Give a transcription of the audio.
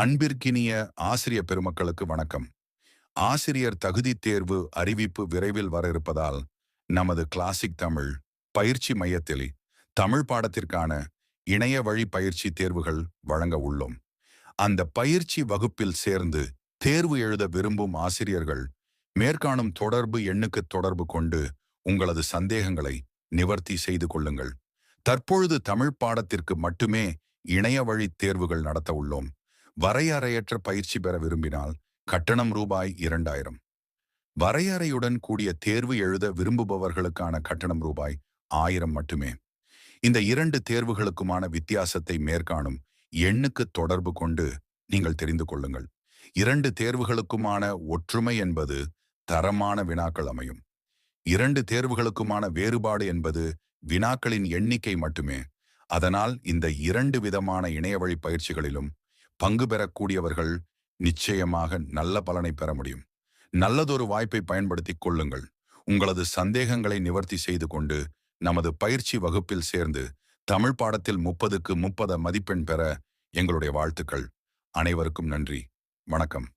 அன்பிற்கினிய ஆசிரிய பெருமக்களுக்கு வணக்கம். ஆசிரியர் தகுதி தேர்வு அறிவிப்பு விரைவில் வர இருப்பதால் நமது கிளாசிக் தமிழ் பயிற்சி மையத்தில் தமிழ் பாடத்திற்கான இணைய வழி பயிற்சி தேர்வுகள் வழங்க உள்ளோம். அந்த பயிற்சி வகுப்பில் சேர்ந்து தேர்வு எழுத விரும்பும் ஆசிரியர்கள் மேற்காணும் தொடர்பு எண்ணுக்கு தொடர்பு கொண்டு உங்களது சந்தேகங்களை நிவர்த்தி செய்து கொள்ளுங்கள். தற்பொழுது தமிழ் பாடத்திற்கு மட்டுமே இணைய வழி தேர்வுகள் நடத்த உள்ளோம். வரையறையற்ற பயிற்சி பெற விரும்பினால் கட்டணம் ரூபாய் இரண்டாயிரம். வரையறையுடன் கூடிய தேர்வு எழுத விரும்புபவர்களுக்கான கட்டணம் ரூபாய் ஆயிரம் மட்டுமே. இந்த இரண்டு தேர்வுகளுக்குமான வித்தியாசத்தை மேற்காணும் எண்ணுக்கு தொடர்பு கொண்டு நீங்கள் தெரிந்து கொள்ளுங்கள். இரண்டு தேர்வுகளுக்குமான ஒற்றுமை என்பது தரமான வினாக்கள் அமையும். இரண்டு தேர்வுகளுக்குமான வேறுபாடு என்பது வினாக்களின் எண்ணிக்கை மட்டுமே. அதனால் இந்த இரண்டு விதமான இணையவழி பயிற்சிகளிலும் பங்கு பெறக்கூடியவர்கள் நிச்சயமாக நல்ல பலனை பெற முடியும். நல்லதொரு வாய்ப்பை பயன்படுத்திக் கொள்ளுங்கள். உங்களது சந்தேகங்களை நிவர்த்தி செய்து கொண்டு நமது பயிற்சி வகுப்பில் சேர்ந்து தமிழ் பாடத்தில் முப்பதுக்கு முப்பது மதிப்பெண் பெற எங்களுடைய வாழ்த்துக்கள். அனைவருக்கும் நன்றி. வணக்கம்.